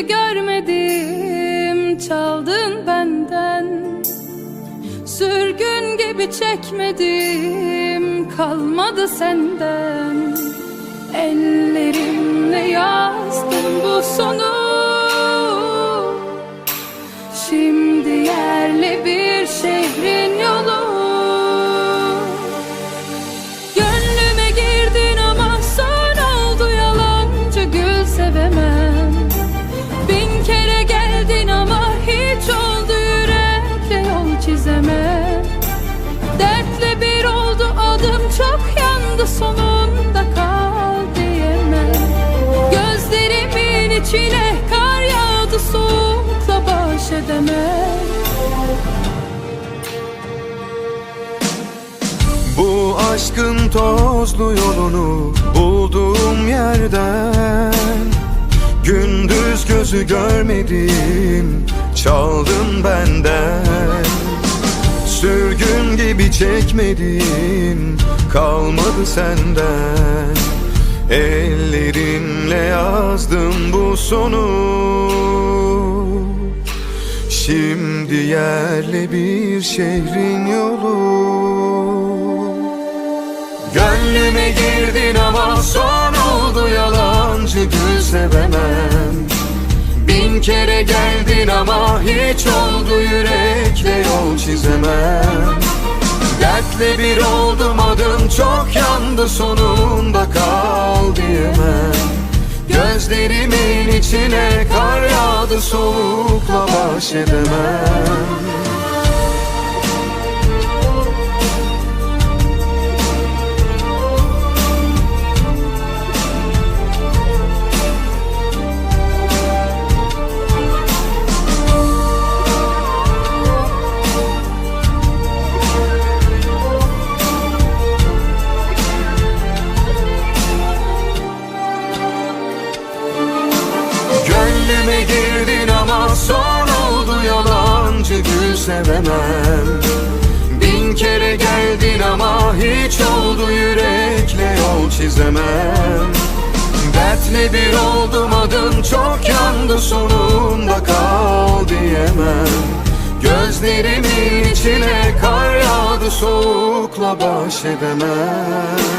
görmedim Çaldın benden. Sürgün gibi çekmedim Kalmadı senden. Ellerimle yazdım bu sonu. Şimdi yerli bir şehrin adım çok yandı sonunda kal diyemem. Gözlerimin içine kar yağdı soğukla baş edemem. Bu aşkın tozlu yolunu bulduğum yerden Gündüz gözü görmedim çaldın benden Sürgün gibi çekmedim kalmadı senden. Ellerimle yazdım bu sonu. Şimdi yerli bir şehrin yolu. Gönlüme girdin ama son oldu yalancı gül sevemem. Bin kere geldin ama hiç oldu yürekle çizemem Dertle bir oldum adım çok yandı sonunda kal diyemem. Gözlerimin içine kar yağdı soğukla baş edemem sevemem. Bin kere geldin ama hiç oldu yürekle yol çizemem. Dertle bir oldum adım çok yandı sonunda kal diyemem. Gözlerimin içine kar yağdı soğukla baş edemem